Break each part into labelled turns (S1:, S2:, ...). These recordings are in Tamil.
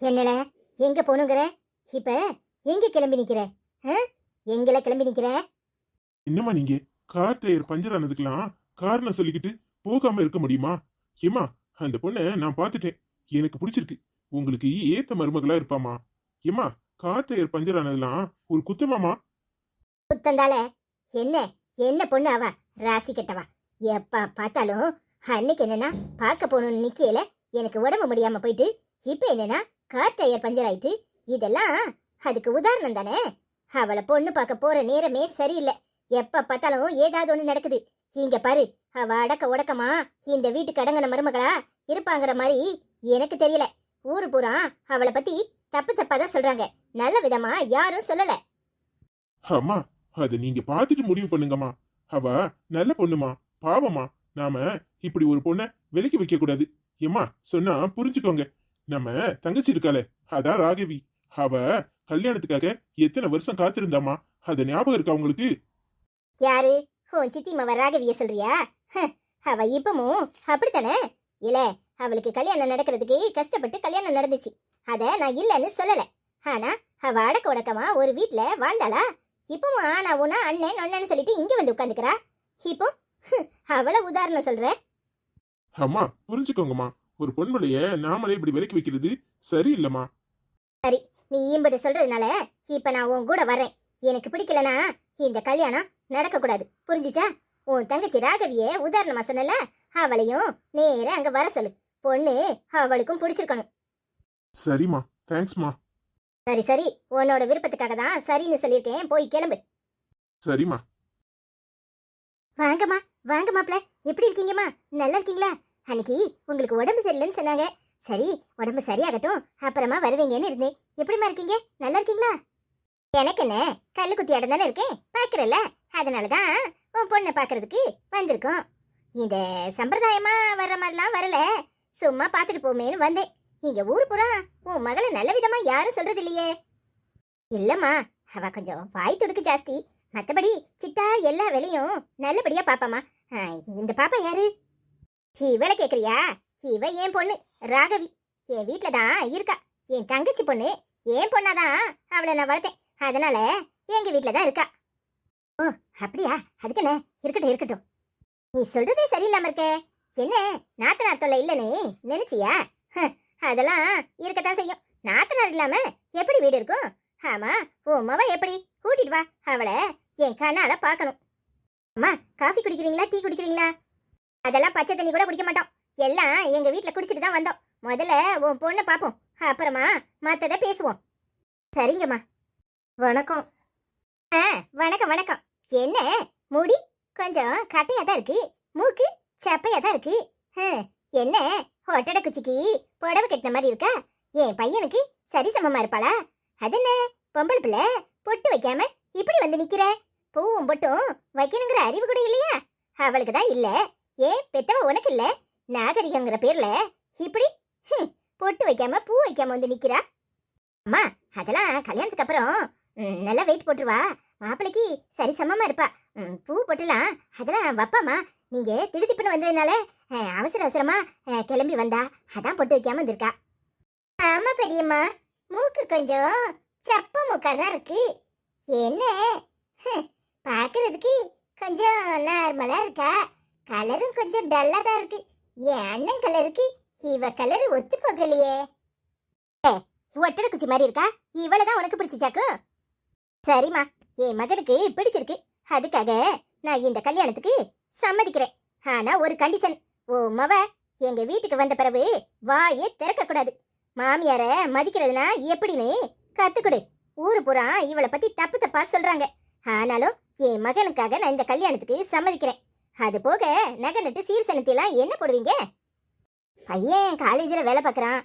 S1: என்னல எங்க போகணுங்கிற இப்ப எங்க கிளம்பி நிக்கிற? ஆ? எங்கல கிளம்பி நிக்கிற?
S2: என்னம்மா நீங்க? கார் டயர் பஞ்சர் ஆனதுக்கெல்லாம் காரணம் சொல்லிக்கிட்டு போகாம இருக்க முடியுமா? ஏமா அந்த பொண்ணை நான் பார்த்துட்டேன். எனக்கு பிடிச்சிருக்கு. உங்களுக்கு ஏத்த மருமகளா இருப்பாமா ஏமா கார் டயர் பஞ்சர் ஆனதெல்லாம் ஒரு குத்தமாமா
S1: புத்தந்தால என்ன? என்ன பொண்ணு அவ? ராசி கெட்டவா? எப்ப பார்த்தாலும் அன்னைக்கு என்னன்னா பார்க்க போகணும்னு நிக்கையில எனக்கு உடம்பு முடியாம போயிட்டு இப்ப என்னன்னா கார் டயர் பஞ்சர் ஆயிட்டு இதெல்லாம் அதுக்கு உதாரணம் தானே? அவளை பொண்ணு பார்க்க போற நேரமே சரியில்லை. எப்ப பார்த்தாலும் ஏதாவது ஒண்ணு நடக்குது. இங்க பாரு அவ அடக்க உடக்கமா இந்த வீட்டுக்கு அடங்கின மருமகளா இருப்பாங்கிற மாதிரி எனக்கு தெரியல. ஊரு பூரா அவளை பத்தி தப்பு தப்பா தான் சொல்றாங்க. நல்ல விதமா யாரும் சொல்லல.
S2: அம்மா அது நீங்க பார்த்துட்டு முடிவு பண்ணுங்கம்மா. அவ நல்ல பொண்ணுமா பாவமா. நாம இப்படி ஒரு பொண்ணை விலக்கி வைக்க கூடாது. ஏமா சொன்னா புரிஞ்சுக்கோங்க. நம்ம தங்கச்சி இருக்காளே. அதான் ராகவி. அவ கல்யாணத்துக்காக எத்தனை வருஷம் காத்திருந்தாமா அது ஞாபகம் இருக்கா உங்களுக்கு?
S1: யாரு? உன் சித்தி மவ ராகவிய சொல்றியா? அவ இப்பமும் அப்படித்தானே? இல்ல அவளுக்கு கல்யாணம் நடக்கிறதுக்கு கஷ்டப்பட்டு கல்யாணம் நடந்துச்சு. அத நான் இல்லைன்னு சொல்லல. ஆனா அவ அடக்க உடக்கமா ஒரு வீட்ல வாழ்ந்தாளா? இப்பவும் ஆனா உனா அண்ணன் நொண்ணன்னு சொல்லிட்டு இங்க வந்து உட்காந்துக்கிறா இப்போ அவள உதாரணம் சொல்ற?
S2: அம்மா புரிஞ்சுக்கோங்கம்மா. ஒரு பொன்மலைய நாமளே இப்படி விலைக்கு வைக்கிறது சரியில்லைம்மா.
S1: நீ ஈம்பட்டு சொல்றதுனால இப்ப நான் உன் கூட வரேன் எனக்கு பிடிக்கலனா இந்த கல்யாணம் நடக்க கூடாது புரிஞ்சுச்சா? உன் தங்கச்சி ராகவிய உதாரணமா சொன்னல அவளையும் நேரா அங்க வர சொல்லு. பொண்ணு அவளுக்கும் பிடிச்சிருக்கணும்.
S2: சரிம்மா தேங்க்ஸ்மா.
S1: சரி சரி உன்னோட விருப்பத்துக்காக தான் சரின்னு சொல்லியிருக்கேன். போய் கிளம்பு.
S2: சரிம்மா.
S1: வாங்கம்மா வாங்க எப்படி இருக்கீங்கம்மா? நல்லா இருக்கீங்களா? அன்னைக்கு உங்களுக்கு உடம்பு சரியில்லைன்னு சொன்னாங்க. சரி உடம்பு சரியாகட்டும் அப்புறமா வருவீங்கன்னு இருந்தேன். எப்படிம்மா இருக்கீங்க? நல்லா இருக்கீங்களா? எனக்கு என்ன கல்லு குத்தி இடம் தானே இருக்கேன் பார்க்குறல்ல அதனால தான் உன் பொண்ணை பார்க்கறதுக்கு வந்திருக்கோம். இந்த சம்பிரதாயமா வர்ற மாதிரிலாம் வரல. சும்மா பார்த்துட்டு போமேன்னு வந்தேன். இங்க ஊர் புறா உன் மகளை நல்ல விதமா யாரும் சொல்றது இல்லையே. இல்லம்மா அவ கொஞ்சம் வாய் துடுக்கு ஜாஸ்தி. மற்றபடி சிட்டா எல்லா வேலையும் நல்லபடியா பாப்பாமா ஆ, இந்த பாப்பா யாரு? இவளை கேக்குறியா? இவ என் பொண்ணு ராகவி. என் வீட்டில் தான் இருக்கா. என் தங்கச்சி பொண்ணு என் பொண்ணாதான் அவளை நான் வளர்த்தேன். அதனால எங்க வீட்டில் தான் இருக்கா. ஓ அப்படியா? அதுக்கு என்ன? இருக்கட்டும் இருக்கட்டும். நீ சொல்றதே சரியில்லாம இருக்கே. என்ன? நாத்தனார் தொல்லை இல்லைன்னு நினைச்சியா? அதெல்லாம் இருக்கத்தான் செய்யும். நாத்தனார் இல்லாம எப்படி வீடு இருக்கும்? ஆமா உமாவ எப்படி? கூட்டிட்டு வா. அவளை என் கண்ணால பார்க்கணும். அம்மா காஃபி குடிக்கிறீங்களா? டீ குடிக்கிறீங்களா? அதெல்லாம் பச்சை தண்ணி கூட குடிக்க மாட்டோம். எல்லாம் எங்கள் வீட்டில் குடிச்சிட்டு தான் வந்தோம். முதல்ல உன் பொண்ணை பார்ப்போம் அப்புறமா மற்றதை பேசுவோம். சரிங்கம்மா. வணக்கம். ஆ வணக்கம் வணக்கம். என்ன? முடி கொஞ்சம் கட்டையாக தான் இருக்கு. மூக்கு சப்பையாக தான் இருக்கு. ஹம், என்ன? ஒட்டடை குச்சிக்கு புடவை கட்டின மாதிரி இருக்கா? என் பையனுக்கு சரி சமமாக இருப்பாளா? அது என்ன பொம்பளை பிள்ளை பொட்டு வைக்காம இப்படி வந்து நிக்கிற? பூவும் பொட்டும் வைக்கணுங்கிற அறிவு கூட இல்லையா? அவளுக்கு தான் இல்லை. ஏன் பெத்தவ உனக்கு இல்ல? நாகரிகங்கிற பேர்ல? இப்படி? பொட்டு வைக்காம பூ வைக்காம வந்து நிக்கிறா? அம்மா அதெல்லாம் கல்யாணத்துக்கு அப்புறம் ம், நல்லா வெயிட் போட்டுருவா. மாப்பிளைக்கு சரி சமமா இருப்பா. ம், பூ பொட்டுலாம். அதெல்லாம் வப்பாமா நீங்க திடுதிப்புன்னு வந்ததுனால அவசர அவசரமா கிளம்பி வந்தா அதான் பொட்டு வைக்காம வந்திருக்கா. ஆமா பெரியம்மா. மூக்கு கொஞ்சம் சப்ப மூக்கா தான் இருக்கு. என்ன? ஹம், பார்க்கறதுக்கு கொஞ்சம் நார்மலா இருக்கா? கலரும் கொஞ்சம் டல்லா தான் இருக்கு. என் அண்ணன் கலருக்கு இவ கலர் ஒத்து போகலையே. ஏ ஒட்டடை குச்சி மாதிரி இருக்கா? இவளை தான் உனக்கு பிடிச்சிச்சாக்கும் சரிம்மா என் மகனுக்கு பிடிச்சிருக்கு. அதுக்காக நான் இந்த கல்யாணத்துக்கு சம்மதிக்கிறேன். ஆனா ஒரு கண்டிஷன் ஓ மவ எங்க வீட்டுக்கு வந்த பிறகு வாயே திறக்க கூடாது மாமியார மதிக்கிறதுனா எப்படின்னு கத்துக்கொடு. ஊரு பூரா இவளை பத்தி தப்பு தப்பா சொல்றாங்க. ஆனாலும் என் மகனுக்காக நான் இந்த கல்யாணத்துக்கு சம்மதிக்கிறேன். அது போக நகை நட்டு சீர் செலுத்திலாம் என்ன போடுவீங்க? பையன் காலேஜில் வேலை பார்க்குறான்.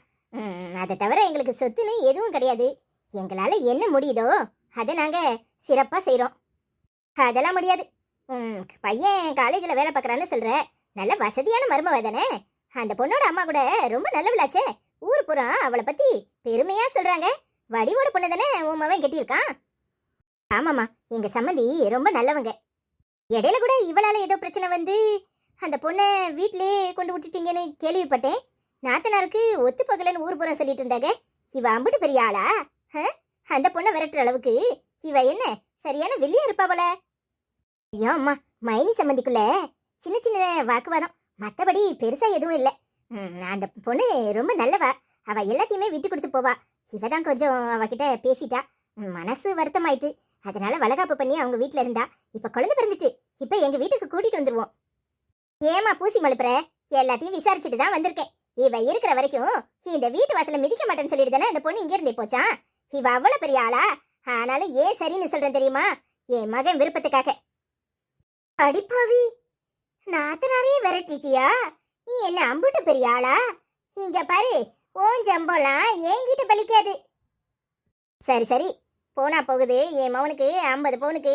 S1: அதை தவிர எங்களுக்கு சொத்துன்னு எதுவும் கிடையாது. எங்களால் என்ன முடியுதோ அதை நாங்கள் சிறப்பாக செய்கிறோம் அதெல்லாம் முடியாது. ம், பையன் காலேஜில் வேலை பார்க்குறான்னு சொல்கிற நல்ல வசதியான மருமவ தானே. அந்த பொண்ணோட அம்மா கூட ரொம்ப நல்லவளாச்சே. ஊர் புறா அவளை பற்றி பெருமையாக சொல்கிறாங்க வடிவோட பொண்ணு தானே உன் மவன் கட்டியிருக்கான். ஆமாம்மா எங்கள் சம்மந்தி ரொம்ப நல்லவங்க. இடையில கூட இவளால ஏதோ பிரச்சனை வந்து அந்த பொண்ணை வீட்டிலே கொண்டு விட்டுட்டீங்கன்னு கேள்விப்பட்டேன். நாத்தனாருக்கு ஒத்து பகலன்னு ஊர் புறம் சொல்லிட்டு இருந்தாங்க. இவ அம்புட்டு பெரிய ஆளா? ஆ? அந்த பொண்ணை விரட்டுற அளவுக்கு இவ என்ன சரியான வெளியா இருப்பா போல? ஐயோ அம்மா மைனி சம்மந்திக்குள்ள சின்ன சின்ன வாக்குவாதம். மற்றபடி பெருசா எதுவும் இல்லை. அந்த பொண்ணு ரொம்ப நல்லவா. அவ எல்லாத்தையுமே விட்டு கொடுத்து போவா. இவ தான் கொஞ்சம் அவகிட்ட பேசிட்டா. மனசு வருத்தமாயிட்டு. அதனால வளகாப்பு பண்ணி அவங்க வீட்ல இருந்தா இப்ப குழந்தை பிறந்துச்சு. இப்ப எங்க வீட்டுக்கு கூட்டிட்டு வந்துருவோம். ஏமா பூசி மழுப்புற? எல்லாத்தையும் விசாரிச்சுட்டு தான் வந்திருக்கேன். இவ இருக்கிற வரைக்கும் இந்த வீட்டு வாசல மிதிக்க மாட்டேன்னு சொல்லிட்டு தானே இந்த பொண்ணு இங்க இருந்தே போச்சான் இவ அவ்வளவு பெரிய ஆளா? ஆனாலும் ஏன் சரின்னு சொல்றேன் தெரியுமா? என் மகன் விருப்பத்துக்காக. அடிப்பாவி நாத்தனாரையே விரட்டிட்டியா? நீ என்ன அம்புட்டு பெரிய ஆளா? இங்க பாரு ஓன் ஜம்போலாம் என்கிட்ட பலிக்காது. சரி சரி. போனா போகுது. என் மவனுக்கு ஐம்பது பவுனுக்கு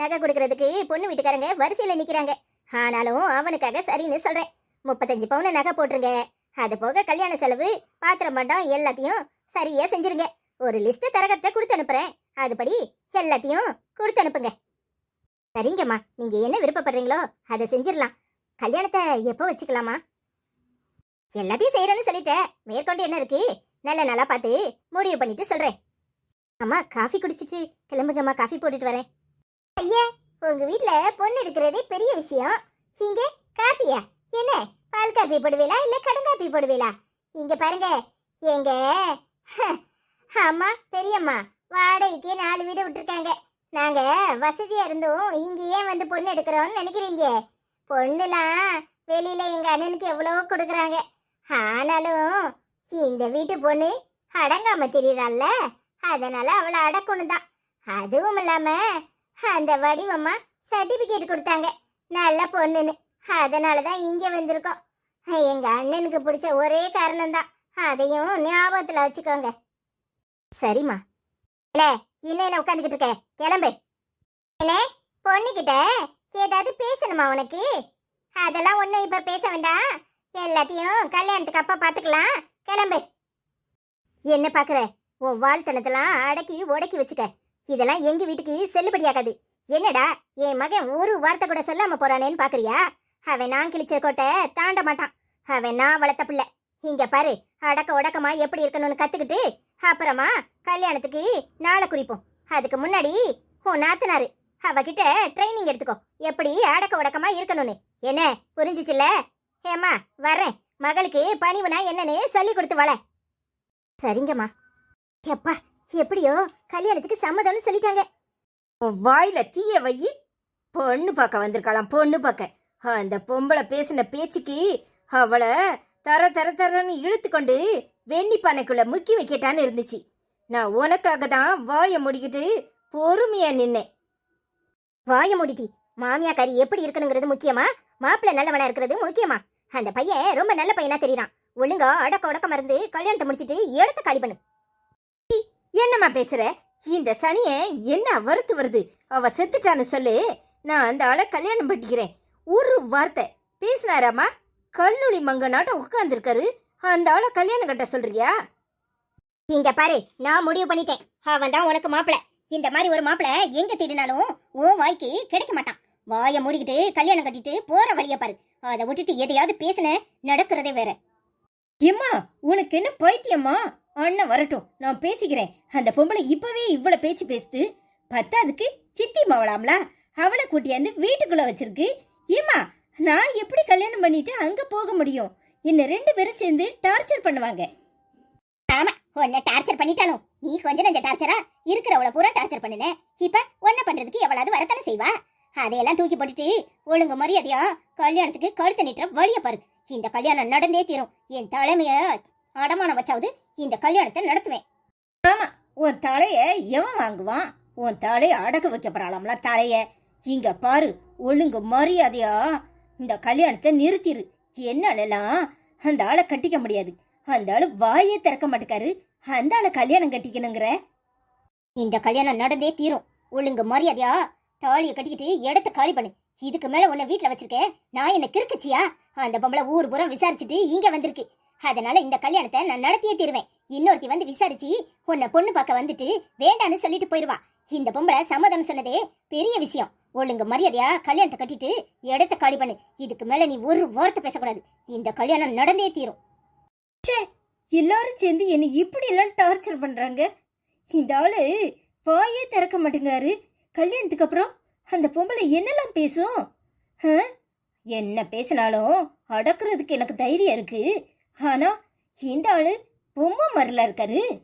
S1: நகை கொடுக்கறதுக்கு பொண்ணு வீட்டுக்காரங்க வரிசையில் நிற்கிறாங்க ஆனாலும் அவனுக்காக சரின்னு சொல்கிறேன் முப்பத்தஞ்சு பவுன் நகை போட்டுருங்க. அது போக கல்யாண செலவு பாத்திரம் பண்டம் எல்லாத்தையும் சரியாக செஞ்சிருங்க. ஒரு லிஸ்ட்டை தரகட்ட கொடுத்து அனுப்புகிறேன் அதுபடி எல்லாத்தையும் கொடுத்து அனுப்புங்க. சரிங்கம்மா. நீங்கள் என்ன விருப்பப்படுறீங்களோ அதை செஞ்சிடலாம். கல்யாணத்தை எப்போ வச்சுக்கலாமா? எல்லாத்தையும் செய்கிறேன்னு சொல்லிட்டேன். மேற்கொண்டு என்ன இருக்கு? நல்ல நல்லா பார்த்து முடிவு பண்ணிட்டு சொல்கிறேன் அம்மா காஃபி குடிச்சிட்டு கிளம்புங்கம்மா காஃபி போட்டுட்டு வரேன். ஐயா உங்க வீட்ல பொண்ணு எடுக்கிறதே பெரிய விஷயம். இங்க காப்பியா என்ன? பால் காப்பி போடுவீங்களா இல்ல கடுங்காப்பி போடுவீங்களா இங்க பாருங்க எங்க ஹ, பெரியம்மா வாடகைக்கு நாலு வீடு விட்டுருக்காங்க. நாங்க வசதியா இருந்தும் இங்க ஏன் வந்து பொண்ணு எடுக்கிறோம்னு நினைக்கிறீங்க. பொண்ணுலாம் வெளியில எங்க அண்ணனுக்கு எவ்வளவோ கொடுக்குறாங்க. ஆனாலும் இந்த வீட்டு பொண்ணு அடங்காம திரியறாள்ல. அதனால அவளை அடக்கணும் தான் அதுவும் இல்லாம அந்த வடிவம்மா சர்டிபிகேட் கொடுத்தாங்க. நல்ல பொண்ணுன்னு. அதனால தான் இங்கே வந்திருக்கோம். எங்க அண்ணனுக்கு பிடிச்ச ஒரே காரணம் தான் அதையும் ஞாபகத்தில் வச்சுக்கோங்க. சரிம்மா. இல்ல இன்னும் உட்காந்துக்கிட்டு இருக்க? கிளம்பு. என்ன பொண்ணுக்கிட்ட ஏதாவது பேசணுமா உனக்கு? அதெல்லாம் ஒன்றும் இப்போ பேச வேண்டாம். எல்லாத்தையும் கல்யாணத்துக்கு அப்பா பார்த்துக்கலாம் கிளம்பு. என்ன பார்க்குற வாழ்த்தனத்தெல்லாம் அடக்கி உடக்கி வச்சுக்க. இதெல்லாம் எங்க வீட்டுக்கு செல்லுபடியாகாது. என்னடா என் மகன் ஒரு வார்த்தை கூட சொல்லாம போறானேன்னு பாக்குறியா? அவன் நான் கிழிச்ச கோட்டை தாண்ட மாட்டான். அவன் நான் வளர்த்த பிள்ளை. இங்க பாரு அடக்க உடக்கமா எப்படி இருக்கணும்னு கத்துக்கிட்டு அப்புறமா கல்யாணத்துக்கு நாளை குறிப்போம். அதுக்கு முன்னாடி உன் நாத்தனாரு அவகிட்ட ட்ரைனிங் எடுத்துக்கோ. எப்படி அடக்க உடக்கமா இருக்கணும்னு. என்ன புரிஞ்சிச்சுல ஏம்மா வரேன். மகளுக்கு பணிவுனா என்னன்னு சொல்லி கொடுத்து வள. சரிங்கம்மா. எப்பா எப்படியோ கல்யாணத்துக்கு சம்மதம்னு சொல்லிட்டாங்க.
S3: வாயில தீய வை பொண்ணு பார்க்க வந்திருக்கலாம் பொண்ணு பார்க்க. அந்த பொம்பளை பேசின பேச்சுக்கு அவளை தர தர தரன்னு இழுத்து கொண்டு வெண்ணி பானைக்குள்ள முக்கி வைக்கட்டான்னு இருந்துச்சு. நான் உனக்காக தான் வாயை முடிக்கிட்டு பொறுமையா நின்னேன்.
S1: வாய மூடிட்டி மாமியா கறி எப்படி இருக்கணுங்கிறது முக்கியமா? மாப்பிள்ளை நல்லவனா இருக்கிறது முக்கியமா? அந்த பையன் ரொம்ப நல்ல பையனா தெரியறான். ஒழுங்கா அடக்க உடக்க மறந்து கல்யாணத்தை முடிச்சிட்டு இடத்த காலி பண்ணு.
S3: என்னம்மா பேசுற? இந்த சனிய என்ன வறுத்து வருது? அவ செத்துட்டான்னு சொல்லு. நான் அந்த ஆளை கல்யாணம் பண்ணிக்கிறேன். ஒரு வார்த்தை. பேசினாராமா கல்லுளி மங்க நாட்டம் உட்காந்துருக்காரு அந்த ஆளை கல்யாணம் கட்ட சொல்றியா?
S1: இங்க பாரு நான் முடிவு பண்ணிட்டேன். அவன் தான் உனக்கு மாப்பிள. இந்த மாதிரி ஒரு மாப்பிள எங்க தேடினாலும் உன் வாய்க்கு கிடைக்க மாட்டான். வாய மூடிக்கிட்டு கல்யாணம் கட்டிட்டு போற வழிய பாரு. அதை விட்டுட்டு எதையாவது பேசுன நடக்கிறதே வேற.
S3: ஏம்மா உனக்கு என்ன பைத்தியம்மா? அண்ணன் வரட்டும் நான் பேசிக்கிறேன். அந்த பொம்பளை இப்பவே இவ்வளவு பேச்சு பேசுது. பத்தாதுக்கு சித்தி மாவளாம்ல? அவளை கூட்டியாந்து வீட்டுக்குள்ள வச்சிருக்கு. ஏம்மா நான் எப்படி கல்யாணம் பண்ணிட்டு அங்க போக முடியும்? என்ன ரெண்டு பேரும் சேர்ந்து டார்ச்சர் பண்ணுவாங்க.
S1: உன்னை டார்ச்சர் பண்ணிட்டாலும் நீ கொஞ்ச நஞ்ச டார்ச்சரா? இருக்கிறவள பூரா டார்ச்சர் பண்ணுன. இப்ப உன்ன பண்றதுக்கு எவ்வளவு வரத்தானே செய்வா? அதையெல்லாம் தூக்கி போட்டுட்டு ஒழுங்கு மரியாதையா கல்யாணத்துக்கு கழுத்து நீட்டுற வழிய பாரு. இந்த கல்யாணம் நடந்தே தீரும். என் தலைமைய அடமானம் வச்சாவது இந்த கல்யாணத்தை நடத்துவேன்.
S3: உன் தலைய எவன் வாங்குவான்? உன் தலைய அடக்க வைக்க போறாளாம்ல தலைய. இங்க பாரு ஒழுங்கு மரியாதையா. இந்த கல்யாணத்தை நிறுத்திரு. என்னாலலாம் அந்த ஆளை கட்டிக்க முடியாது. அந்த ஆளு வாயே திறக்க மாட்டேக்காரு. அந்த ஆளை கல்யாணம் கட்டிக்கணுங்கிற.
S1: இந்த கல்யாணம் நடந்தே தீரும். ஒழுங்கு மரியாதையா. தாலியை கட்டிக்கிட்டு இடத்த காலி பண்ணு. இதுக்கு மேல உன்னை வீட்ல வச்சிருக்கேன். நான் என்ன கிறுக்குச்சியா? அந்த பொம்பளை ஊர் புறம் விசாரிச்சுட்டு இங்க வந்திருக்கு. அதனால இந்த கல்யாணத்தை நான் நடத்தியே தீருவேன். இன்னொருத்தி வந்து விசாரிச்சு உன்னை பொண்ணு பார்க்க வந்துட்டு வேண்டான்னு சொல்லிட்டு போயிருவா. இந்த பொம்பளை சம்மதம் சொன்னதே பெரிய விஷயம். ஒழுங்கு மரியாதையா கல்யாணத்தை கட்டிட்டு இடத்த காலி பண்ணு. இதுக்கு மேல நீ ஒரு வார்த்தை பேசக்கூடாது. இந்த கல்யாணம் நடந்தே தீரும்.
S3: எல்லாரும் சேர்ந்து என்னை இப்படி எல்லாம் டார்ச்சர் பண்றாங்க. இந்த ஆளு வாயே திறக்க மாட்டேங்காரு கல்யாணத்துக்கு அப்புறம் அந்த பொம்பளை என்னெல்லாம் பேசும்? என்ன பேசினாலும் அடக்குறதுக்கு எனக்கு தைரியம் இருக்கு. ஆனா இந்த ஆளு பொம்மை மாதிரில இருக்காரு.